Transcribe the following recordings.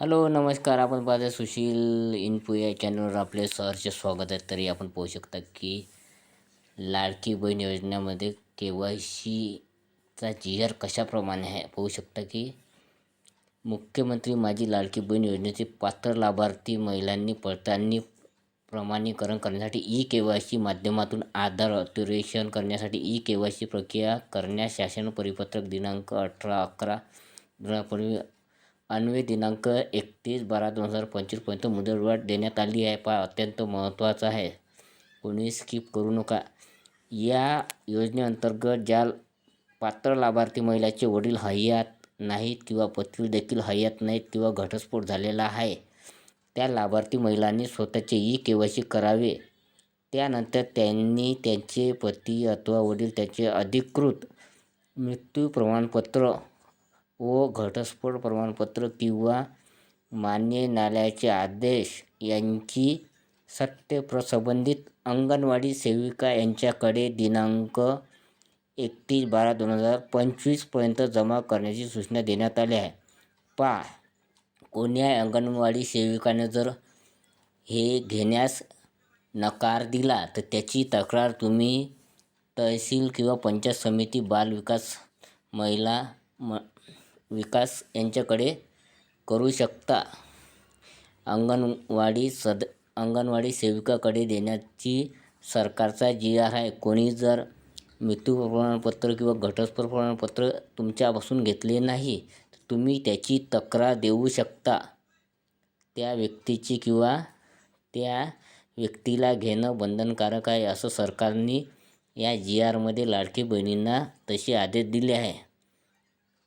Hello नमस्कार. आपण पाहता सुशील इन्फो या चॅनलवर आपले सहर्ष स्वागत आहे. तरी आपण पाहू शकता की लाडकी बहीण योजनेमध्ये के वाय सीचा जी आर कशाप्रमाणे आहे? पाहू शकता की मुख्यमंत्री माझी लाडकी बहीण योजनेचे पात्र लाभार्थी महिलांनी पडताळणी प्रमाणीकरण करण्यासाठी ई के वाय सी माध्यमातून आधार ऑथोरेशन करण्यासाठी ई के वाय सी प्रक्रिया करण्यास शासन परिपत्रक दिनांक अठरा अकरा पूर्वी अन्वय दिनांक एकतीस बारा दोन हजार पंचवीसपर्यंत मुदतवाढ देण्यात आली आहे. पहा अत्यंत महत्त्वाचं आहे. कोणी स्किप करू नका. या योजनेअंतर्गत ज्या पात्र लाभार्थी महिलाचे वडील हयात नाहीत किंवा पत्नी देखील हयात नाहीत किंवा घटस्फोट झालेला आहे त्या लाभार्थी महिलांनी स्वतःचे ई के वाय सी करावे. त्यानंतर त्यांनी त्यांचे पती अथवा वडील त्याचे अधिकृत मृत्यू प्रमाणपत्र व घटस्फोट प्रमाणपत्र किंवा मान्य न्यायालयाचे आदेश यांची सत्यप्रसंबंधित अंगणवाडी सेविका यांच्याकडे दिनांक एकतीस बारा दोन हजार पंचवीसपर्यंत जमा करण्याची सूचना देण्यात आली आहे. पा. कोण्या अंगणवाडी सेविकाने जर हे घेण्यास नकार दिला तर त्याची तक्रार तुम्ही तहसील किंवा पंचायत समिती बाल विकास महिला म विकास यांच्याकडे करू शकता. अंगणवाडी सद अंगणवाडी सेविकाकडे देण्याची सरकारचा जी आर आहे कोणी जर मृत्यू प्रमाणपत्र किंवा घटस्फोट प्रमाणपत्र तुमच्यापासून घेतले नाही तर तुम्ही त्याची तक्रार देऊ शकता. त्या व्यक्तीची किंवा त्या व्यक्तीला घेणं बंधनकारक आहे असं सरकारने या जी आरमध्ये लाडकी बहिणींना तसे आदेश दिले आहे.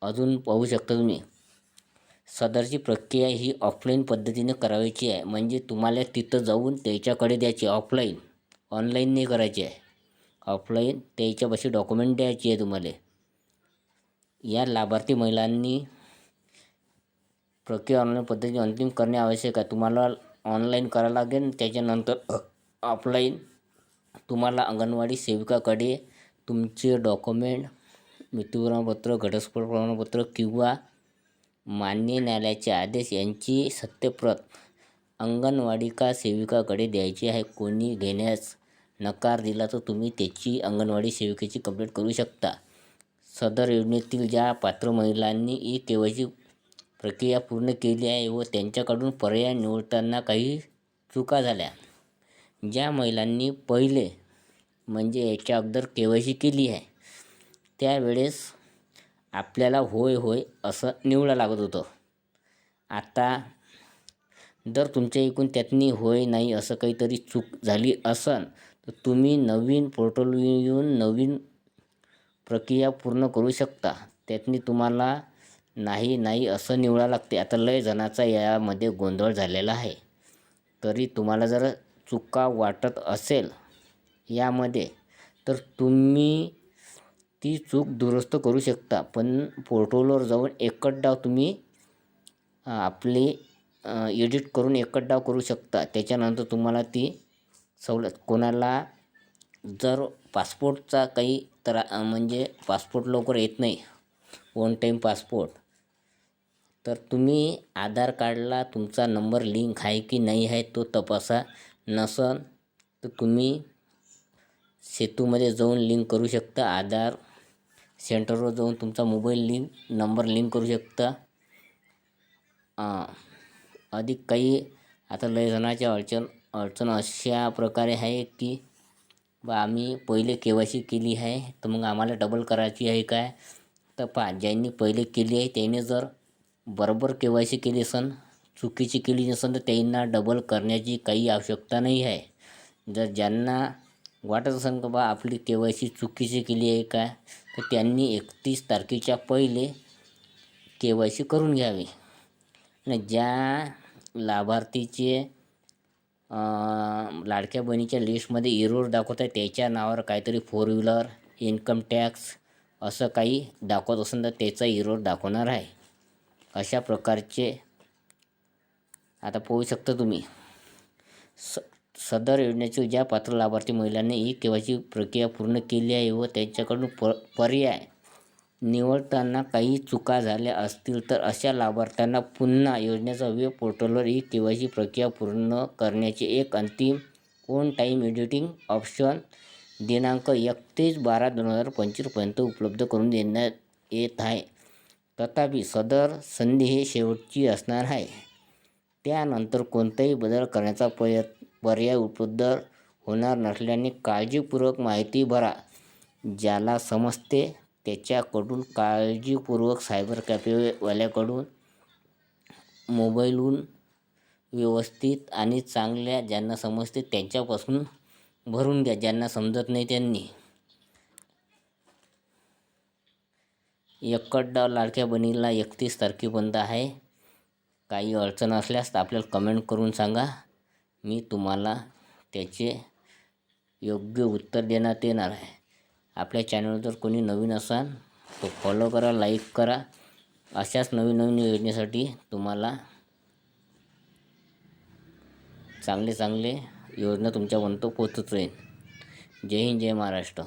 अजून पाहू शकता तुम्ही. सदरची प्रक्रिया ही ऑफलाईन पद्धतीने करायची आहे. म्हणजे तुम्हाला तिथं जाऊन त्याच्याकडे द्यायची ऑफलाईन ऑनलाईन नाही करायची आहे. ऑफलाईन त्याच्यापाशी डॉक्युमेंट द्यायची आहे तुम्हाला. या लाभार्थी महिलांनी प्रक्रिया ऑनलाईन पद्धतीने अंतिम करणे आवश्यक आहे. तुम्हाला ऑनलाईन करावं लागेल. त्याच्यानंतर ऑफलाईन तुम्हाला अंगणवाडी सेविकाकडे तुमचे डॉक्युमेंट मृत्यू प्रमाणपत्र घटस्फोट प्रमाणपत्र किंवा मान्य न्यायालयाचे आदेश यांची सत्यप्रत अंगणवाडिका सेविकाकडे द्यायची आहे. कोणी घेण्यास नकार दिला तर तुम्ही त्याची अंगणवाडी सेविकेची कंप्लेंट करू शकता. सदर योजनेतील ज्या पात्र महिलांनी ई के वाय सी प्रक्रिया पूर्ण केली आहे व त्यांच्याकडून पर्याय निवडताना काही चुका झाल्या. ज्या महिलांनी पहिले म्हणजे याच्या अगोदर के वाय सी केली आहे. त्यावेळेस आपल्याला होय होय असं निवडा लागत होतं. आता जर तुमच्या इकून त्यातनी होय नाही असं काहीतरी चूक झाली असन तर तुम्ही नवीन पोर्टल येऊन नवीन प्रक्रिया पूर्ण करू शकता. त्यातनी तुम्हाला नाही नाही असं निवडा लागते. आता लय जणाचा यामध्ये गोंधळ झालेला आहे. तरी तुम्हाला जर चुका वाटत असेल यामध्ये तर तुम्ही ती चूक दुरुस्त करू शकता. पण पोर्टलवर जाऊन एकच डाव तुम्ही आपली एडिट करून एकच डाव करू शकता. त्याच्यानंतर तुम्हाला ती सवलत. कोणाला जर पासपोर्टचा काही त्रा म्हणजे पासपोर्ट लवकर येत नाही वन टाईम पासपोर्ट तर तुम्ही आधार कार्डला तुमचा नंबर लिंक आहे की नाही आहे तो तपासा. नसन तर तुम्ही सेतूमध्ये जाऊन लिंक करू शकता. आधार सेंटरवर जाऊन तुमचा मोबाईल लिंक नंबर लिंक करू शकता. अधिक काही आता लय जणाच्या अडचण अडचण अशा प्रकारे आहे की बा आम्ही पहिले के वाय सी केली आहे तर मग आम्हाला डबल करायची आहे काय? तर पहा ज्यांनी पहिले केली आहे त्याने जर बरोबर के वाय सी केली असन चुकीची केली नसन तर त्यांना डबल करण्याची काही आवश्यकता नाही आहे. जर ज्यांना वाटत असेल का बा आपली के वाय सी चुकीची केली आहे का? तर त्यांनी एकतीस तारखेच्या पहिले के वाय सी करून घ्यावी. आणि ज्या लाभार्थीचे लाडक्या बहिणीच्या लिस्टमध्ये इरोड दाखवत आहे त्याच्या नावावर काहीतरी फोर व्हीलर इन्कम टॅक्स असं काही दाखवत असेल तर त्याचा इरोड दाखवणार आहे. अशा प्रकारचे आता पोहू शकता तुम्ही. स सदर योजनेचे ज्या पात्र लाभार्थी महिलांनी ई केवायची प्रक्रिया पूर्ण केली आहे व त्यांच्याकडून प पर्याय निवडताना काही चुका झाल्या असतील तर अशा लाभार्थ्यांना पुन्हा योजनेचा वेब पोर्टलवर ई के वाय सी प्रक्रिया पूर्ण करण्याचे एक अंतिम ओन टाईम एडिटिंग ऑप्शन दिनांक एकतीस बारा दोन हजार पंचवीसपर्यंत उपलब्ध करून देण्यात येत आहे. तथापि सदर संधी हे शेवटची असणार आहे. त्यानंतर कोणताही बदल करण्याचा प्रयत्न पर्याय उपलब्ध होणार नसल्याने काळजीपूर्वक माहिती भरा. ज्याला समजते त्याच्याकडून काळजीपूर्वक सायबर कॅफेवाल्याकडून मोबाईलहून व्यवस्थित आणि चांगल्या ज्यांना समजते त्यांच्यापासून भरून घ्या ज्यांना समजत नाही त्यांनी. एकड्डा लाडक्या बनीला एकतीस तारखेपर्यंत आहे. काही अडचण असल्यास आपल्याला कमेंट करून सांगा. मी तुम्हाला त्याचे योग्य उत्तर देण्यात येणार आहे. आपल्या चॅनल जर कोणी नवीन असाल तो फॉलो करा लाईक करा. अशाच नवीन नवीन योजनेसाठी तुम्हाला चांगले चांगले योजना तुमच्यापर्यंत पोचत राहील जय हिंद जय महाराष्ट्र.